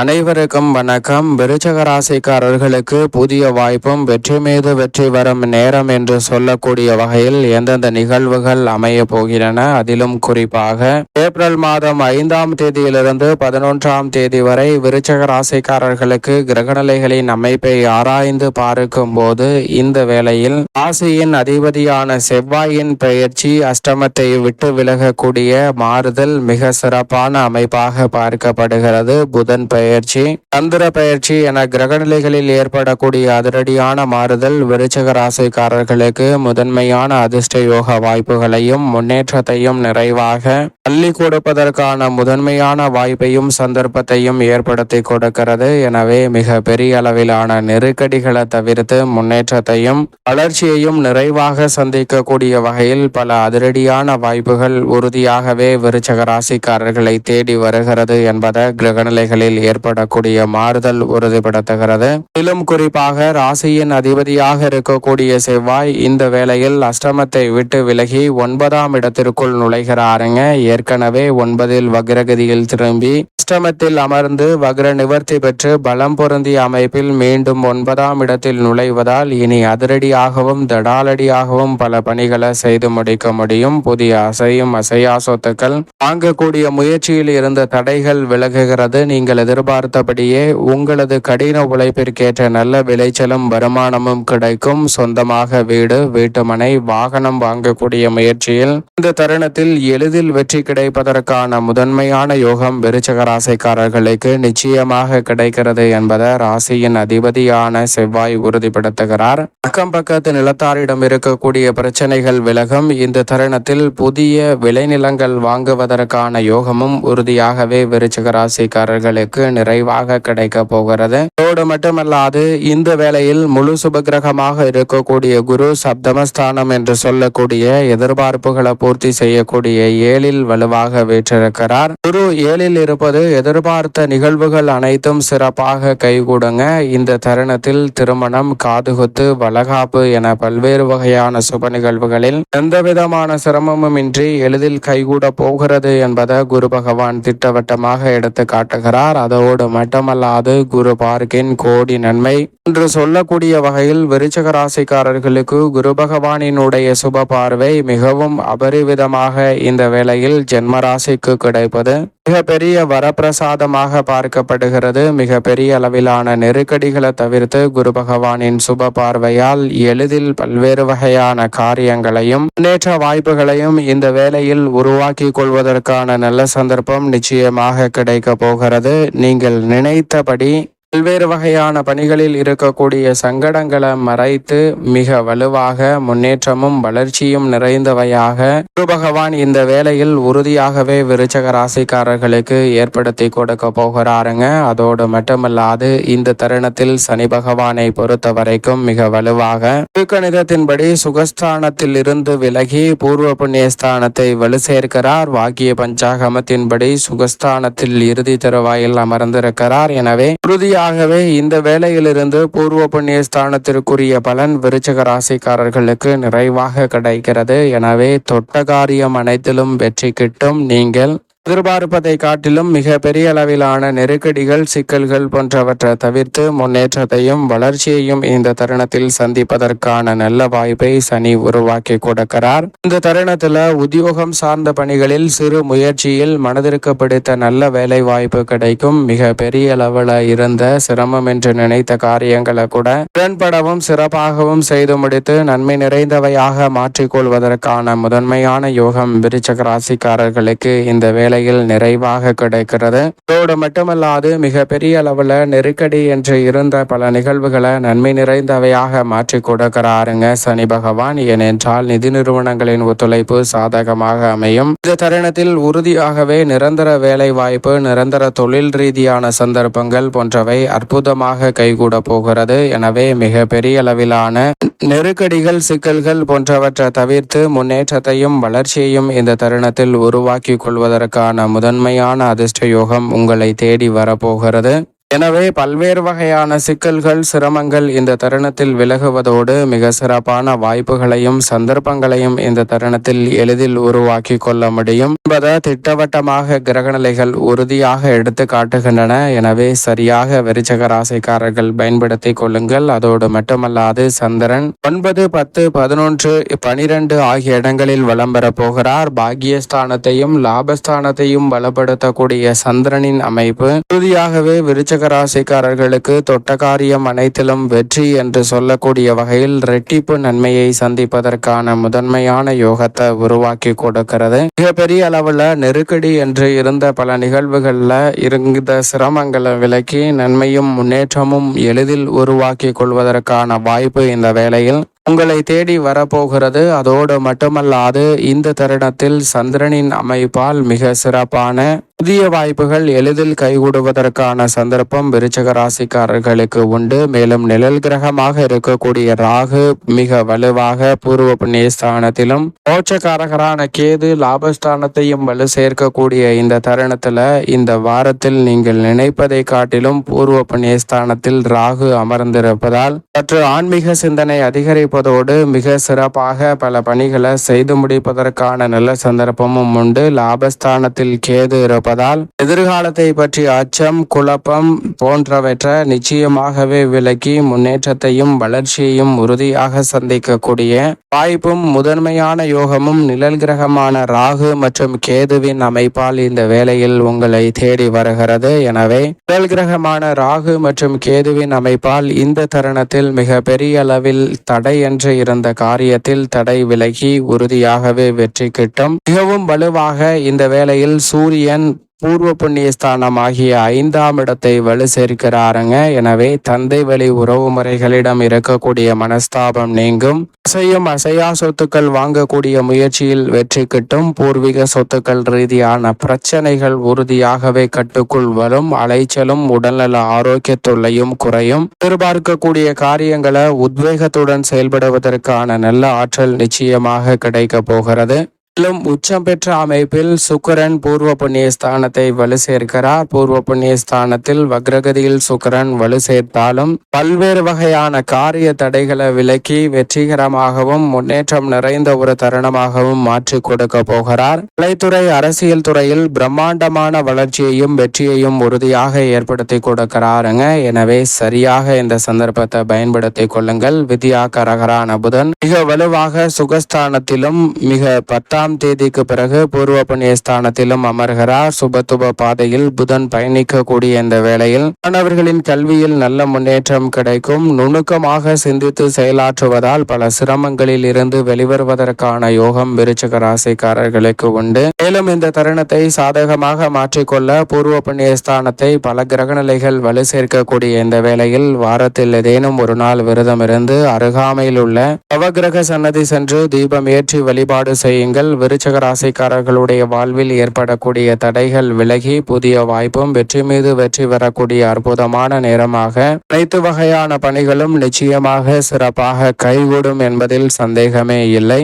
அனைவருக்கும் வணக்கம். விருச்சகராசிக்காரர்களுக்கு புதிய வாய்ப்பும் வெற்றி மீது வெற்றி வரும் நேரம் என்று சொல்லக்கூடிய வகையில் எந்தெந்த நிகழ்வுகள் அமைய போகின்றன? அதிலும் குறிப்பாக ஏப்ரல் மாதம் ஐந்தாம் தேதியிலிருந்து பதினொன்றாம் தேதி வரை விருச்சக ராசிக்காரர்களுக்கு கிரகநிலைகளின் அமைப்பை ஆராய்ந்து பார்க்கும் போது இந்த வேளையில் ராசியின் அதிபதியான செவ்வாயின் பெயர்ச்சி அஷ்டமத்தை விட்டு விலகக்கூடிய மாறுதல் மிக சிறப்பான அமைப்பாக பார்க்கப்படுகிறது. புதன் பயிற்சி சந்திர பயிற்சி என கிரகநிலைகளில் ஏற்படக்கூடிய அதிரடியான மாறுதல் விருச்சக ராசிக்காரர்களுக்கு முதன்மையான அதிர்ஷ்ட யோக வாய்ப்புகளையும் முன்னேற்றத்தையும் நிறைவாக அள்ளி கொடுப்பதற்கான முதன்மையான வாய்ப்பையும் சந்தர்ப்பத்தையும் ஏற்படுத்தி கொடுக்கிறது. எனவே மிக பெரிய அளவிலான நெருக்கடிகளை தவிர்த்து முன்னேற்றத்தையும் வளர்ச்சியையும் நிறைவாக சந்திக்கக்கூடிய வகையில் பல அதிரடியான வாய்ப்புகள் உறுதியாகவே விருச்சக ராசிக்காரர்களை தேடி வருகிறது என்பதை கிரகநிலைகளில் ஏற்படக்கூடிய மாறுதல் உறுதிப்படுத்துகிறது. மேலும் குறிப்பாக ராசியின் அதிபதியாக இருக்கக்கூடிய செவ்வாய் இந்த வேளையில் அஷ்டமத்தை விட்டு விலகி ஒன்பதாம் இடத்திற்குள் நுழைகிறாருங்க. ஏற்கனவே ஒன்பதில் வக்ரகதியில் திரும்பி அஷ்டமத்தில் அமர்ந்து வக்ர நிவர்த்தி பெற்று பலம் பொருந்திய அமைப்பில் மீண்டும் ஒன்பதாம் இடத்தில் நுழைவதால் இனி அதிரடியாகவும் தடாலடியாகவும் பல பணிகளை செய்து முடிக்க முடியும். புதிய அசையும் அசையா சொத்துக்கள். வாங்கக்கூடிய முயற்சியில் இருந்த தடைகள் விலகுகிறது. நீங்கள் எதிர்பார்த்தபடியே உங்களது கடின உழைப்பிற்கேற்ற நல்ல விளைச்சலும் வருமானமும் கிடைக்கும். சொந்தமாக வீடு வீட்டுமனை வாகனம் வாங்கக்கூடிய முயற்சியில் இந்த தருணத்தில் எளிதில் வெற்றி கிடைப்பதற்கான முதன்மையான யோகம் விருச்சக ராசிக்காரர்களுக்கு நிச்சயமாக கிடைக்கிறது என்பதை ராசியின் அதிபதியான செவ்வாய் உறுதிப்படுத்துகிறார். அக்கம் பக்கத்து நிலத்தாரிடம் இருக்கக்கூடிய பிரச்சனைகள் விலகும். இந்த தருணத்தில் புதிய விளைநிலங்கள் வாங்குவதற்கான யோகமும் உறுதியாகவே விருச்சிக ராசிக்காரர்களுக்கு நிறைவாக கிடைக்க போகிறது. அதோடு மட்டுமல்லாது இந்த வேளையில் முழு சுபகிரகமாக இருக்கக்கூடிய குரு சப்தமஸ்தானம் என்று சொல்லக்கூடிய எதிர்பார்ப்புகளை பூர்த்தி செய்யக்கூடிய ஏழில் வலுவாக வீற்றிருக்கிறார். குரு ஏழில் இருப்பது எதிர்பார்த்த நிகழ்வுகள் அனைத்தும் சிறப்பாக கைகூடுங்க. இந்த தருணத்தில் திருமணம் காதுகுத்து வளகாப்பு என பல்வேறு வகையான சுப நிகழ்வுகளில் எந்த விதமான சிரமமும் இன்றி எளிதில் கைகூட போகிறது என்பதை குரு பகவான் திட்டவட்டமாக எடுத்து காட்டுகிறார். அதோடு மட்டுமல்லாது குரு பார்க்கின் கோடி நன்மை. என்று சொல்லக்கூடிய வகையில் விருச்சக ராசிக்காரர்களுக்கு குரு பகவானினுடைய சுப பார்வை மிகவும் அபரிவிதமாக இந்த வேளையில் ஜென்மராசிக்கு கிடைப்பது. மிகப்பெரிய வரப்பிரசாதமாக பார்க்கப்படுகிறது. மிக பெரிய அளவிலான நெருக்கடிகளை தவிர்த்து குரு பகவானின் சுப பார்வையால் எளிதில் பல்வேறு வகையான காரியங்களையும் முன்னேற்ற வாய்ப்புகளையும் இந்த வேளையில் உருவாக்கி கொள்வதற்கான நல்ல சந்தர்ப்பம் நிச்சயமாக கிடைக்க போகிறது. நீங்கள் நினைத்தபடி பல்வேறு வகையான பணிகளில் இருக்கக்கூடிய சங்கடங்களை மறைத்து மிக வலுவாக முன்னேற்றமும் வளர்ச்சியும் நிறைந்தவையாக குரு பகவான் இந்த வேலையில் உறுதியாகவே விருச்சக ராசிக்காரர்களுக்கு ஏற்படுத்தி கொடுக்க போகிறாருங்க. அதோடு மட்டுமல்லாது இந்த தருணத்தில் சனி பகவானை பொறுத்த வரைக்கும் மிக வலுவாக திருக்கணிதத்தின்படி சுகஸ்தானத்தில் இருந்து விலகி பூர்வ புண்ணியஸ்தானத்தை வலு சேர்க்கிறார். வாக்கிய பஞ்சாகமத்தின்படி சுகஸ்தானத்தில் இறுதி தருவாயில் அமர்ந்திருக்கிறார். எனவே உறுதியாக ஆகவே இந்த வேலையிலிருந்து பூர்வ புண்ணிய ஸ்தானத்திற்குரிய பலன் விருச்சக ராசிக்காரர்களுக்கு நிறைவாக கிடைக்கிறது. எனவே தொட்ட காரியம் அனைத்திலும் வெற்றி கிட்டும். நீங்கள் எதிர்பார்ப்பதை காட்டிலும் மிக பெரிய அளவிலான நெருக்கடிகள் சிக்கல்கள் போன்றவற்றை தவிர்த்து முன்னேற்றத்தையும் வளர்ச்சியையும் இந்த தருணத்தில் சந்திப்பதற்கான நல்ல வாய்ப்பை சனி உருவாக்கி கொடுக்கிறார். இந்த தருணத்துல உத்தியோகம் சார்ந்த பணிகளில் சிறு முயற்சியில் மனதிற்கு பிடித்த நல்ல வேலை வாய்ப்பு கிடைக்கும். மிக பெரிய அளவில் இருந்த சிரமம் என்று நினைத்த காரியங்களை கூட திறன்படவும் சிறப்பாகவும் செய்து முடித்து நன்மை நிறைந்தவையாக மாற்றிக்கொள்வதற்கான முதன்மையான யோகம் விருச்சக ராசிக்காரர்களுக்கு இந்த வேலை வேலையில் நிறைவாக கிடைக்கிறது. இதோடு மட்டுமல்லாது மிக பெரிய அளவில் நெருக்கடி என்று இருந்த பல நிகழ்வுகளை நன்மை நிறைந்தவையாக மாற்றி கொடுக்கிறாருங்க சனி பகவான். ஏனென்றால் நிதி நிறுவனங்களின் ஒத்துழைப்பு சாதகமாக அமையும். இந்த தருணத்தில் உறுதியாகவே நிரந்தர வேலை வாய்ப்பு நிரந்தர தொழில் ரீதியான சந்தர்ப்பங்கள் போன்றவை அற்புதமாக கைகூட போகிறது. எனவே மிக பெரிய அளவிலான நெருக்கடிகள் சிக்கல்கள் போன்றவற்றை தவிர்த்து முன்னேற்றத்தையும் வளர்ச்சியையும் இந்த தருணத்தில் உருவாக்கி கொள்வதற்கான முதன்மையான அதிர்ஷ்ட யோகம் உங்களை தேடி வரப்போகிறது. எனவே பல்வேறு வகையான சிக்கல்கள் சிரமங்கள் இந்த தருணத்தில் விலகுவதோடு மிக சிறப்பான வாய்ப்புகளையும் சந்தர்ப்பங்களையும் இந்த தருணத்தில் எளிதில் உருவாக்கி கொள்ள முடியும் என்பதை திட்டவட்டமாக கிரகநிலைகள் உறுதியாக எடுத்து காட்டுகின்றன. எனவே சரியாக விருச்சக ராசிக்காரர்கள் பயன்படுத்தி கொள்ளுங்கள். அதோடு மட்டுமல்லாது சந்திரன் ஒன்பது பத்து பதினொன்று பனிரெண்டு ஆகிய இடங்களில் வலம் பெறப் போகிறார். பாக்கியஸ்தானத்தையும் லாபஸ்தானத்தையும் பலப்படுத்தக்கூடிய சந்திரனின் அமைப்பு உறுதியாகவே விருச்சக ராசிக்காரர்களுக்கு தொட்ட காரியம் அனைத்திலும் வெற்றி என்று சொல்லக்கூடிய வகையில் ரெட்டிப்பு நன்மையை சந்திப்பதற்கான முதன்மையான யோகத்தை உருவாக்கி கொடுக்கிறது. மிகப்பெரிய அளவுல நெருக்கடி என்று இருந்த பல நிகழ்வுகள்ல இருந்த சிரமங்களை விலக்கி நன்மையும் முன்னேற்றமும் எளிதில் உருவாக்கி கொள்வதற்கான வாய்ப்பு இந்த வேளையில் உங்களை தேடி வரப்போகிறது. அதோடு மட்டுமல்லாது இந்த தருணத்தில் சந்திரனின் அமைப்பால் மிக சிறப்பான புதிய வாய்ப்புகள் எளிதில் கைகூடுவதற்கான சந்தர்ப்பம் விருச்சக ராசிக்காரர்களுக்கு உண்டு. மேலும் நிழல் கிரகமாக இருக்கக்கூடிய ராகு மிக வலுவாக பூர்வ புண்ணிய ஸ்தானத்திலும் மோட்சக்காரகரான கேது லாபஸ்தானத்தையும் வலு சேர்க்கக்கூடிய இந்த தருணத்துல இந்த வாரத்தில் நீங்கள் நினைப்பதை காட்டிலும் பூர்வ புண்ணிய ஸ்தானத்தில் ராகு அமர்ந்திருப்பதால் சற்று ஆன்மீக சிந்தனை அதிகரிப்பதோடு மிக சிறப்பாக பல பணிகளை செய்து முடிப்பதற்கான நல்ல சந்தர்ப்பமும் உண்டு. லாபஸ்தானத்தில் கேது இருப்ப இருப்பதால் எதிர்காலத்தை பற்றி அச்சம் குழப்பம் போன்றவற்றை நிச்சயமாகவே விலக்கி முன்னேற்றத்தையும் வளர்ச்சியையும் உறுதியாக சந்திக்கக்கூடிய வாய்ப்பும் முதன்மையான யோகமும் நிழல் கிரகமான ராகு மற்றும் கேதுவின் அமைப்பால் இந்த வேளையில் உங்களை தேடி வருகிறது. எனவே நிழல் கிரகமான ராகு மற்றும் கேதுவின் அமைப்பால் இந்த தருணத்தில் மிக பெரிய அளவில் தடை என்று இருந்த காரியத்தில் தடை விலகி உறுதியாகவே வெற்றி கிட்டும். மிகவும் வலுவாக இந்த வேளையில் சூரியன் பூர்வ புண்ணிய ஸ்தானம் ஆகிய ஐந்தாம் இடத்தை வலு சேர்க்கிறாருங்க. எனவே தந்தை வழி உறவு முறைகளிடம் இருக்கக்கூடிய மனஸ்தாபம் நீங்கும். அசையும் அசையா சொத்துக்கள் வாங்கக்கூடிய முயற்சியில் வெற்றி கிட்டும். பூர்வீக சொத்துக்கள் ரீதியான பிரச்சனைகள் உறுதியாகவே கட்டுக்குள் வரும். அலைச்சலும் உடல்நல ஆரோக்கிய தொல்லையும் குறையும். எதிர்பார்க்கக்கூடிய காரியங்களை உத்வேகத்துடன் செயல்படுவதற்கான நல்ல ஆற்றல் நிச்சயமாக கிடைக்க போகிறது. மேலும் உச்சம் பெற்ற அமைப்பில் சுக்கரன் பூர்வ புண்ணிய ஸ்தானத்தை வலு சேர்க்கிறார். பூர்வ புண்ணிய ஸ்தானத்தில் வக்ரகதியில் சுக்கரன் வலு சேர்த்தாலும் பல்வேறு வகையான காரிய தடைகளை விலக்கி வெற்றிகரமாகவும் முன்னேற்றம் நிறைந்த ஒரு தருணமாகவும் மாற்றி கொடுக்க போகிறார். கலைத்துறை அரசியல் துறையில் பிரம்மாண்டமான வளர்ச்சியையும் வெற்றியையும் உறுதியாக ஏற்படுத்தி கொடுக்கிறாருங்க. எனவே சரியாக இந்த சந்தர்ப்பத்தை பயன்படுத்திக் கொள்ளுங்கள். வித்யா கரகரான புதன் மிக வலுவாக சுகஸ்தானத்திலும் மிக பத்தா ஆறாம் தேதிக்கு பிறகு பூர்வ புண்ணிய ஸ்தானத்திலும் அமர்கிறார். சுபத்துப பாதையில் புதன் பயணிக்கக்கூடிய இந்த வேளையில் மாணவர்களின் கல்வியில் நல்ல முன்னேற்றம் கிடைக்கும். நுணுக்கமாக சிந்தித்து செயலாற்றுவதால் பல சிரமங்களில் இருந்து வெளிவருவதற்கான யோகம் விருச்சக ராசிக்காரர்களுக்கு உண்டு. மேலும் இந்த தருணத்தை சாதகமாக மாற்றிக்கொள்ள பூர்வ புண்ணிய ஸ்தானத்தை பல கிரகநிலைகள் வலு சேர்க்கக்கூடிய இந்த வேளையில் வாரத்தில் ஏதேனும் ஒரு நாள் விரதம் இருந்து அருகாமையில் உள்ள நவகிரக சன்னதி சென்று தீபம் ஏற்றி வழிபாடு செய்யுங்கள். விருச்சக ராசிக்காரர்களுடைய வாழ்வில் ஏற்படக்கூடிய தடைகள் விலகி புதிய வாய்ப்பும் வெற்றி மீது வெற்றி வரக்கூடிய அற்புதமான நேரமாக அனைத்து வகையான பணிகளும் நிச்சயமாக சிறப்பாக கைகூடும் என்பதில் சந்தேகமே இல்லை.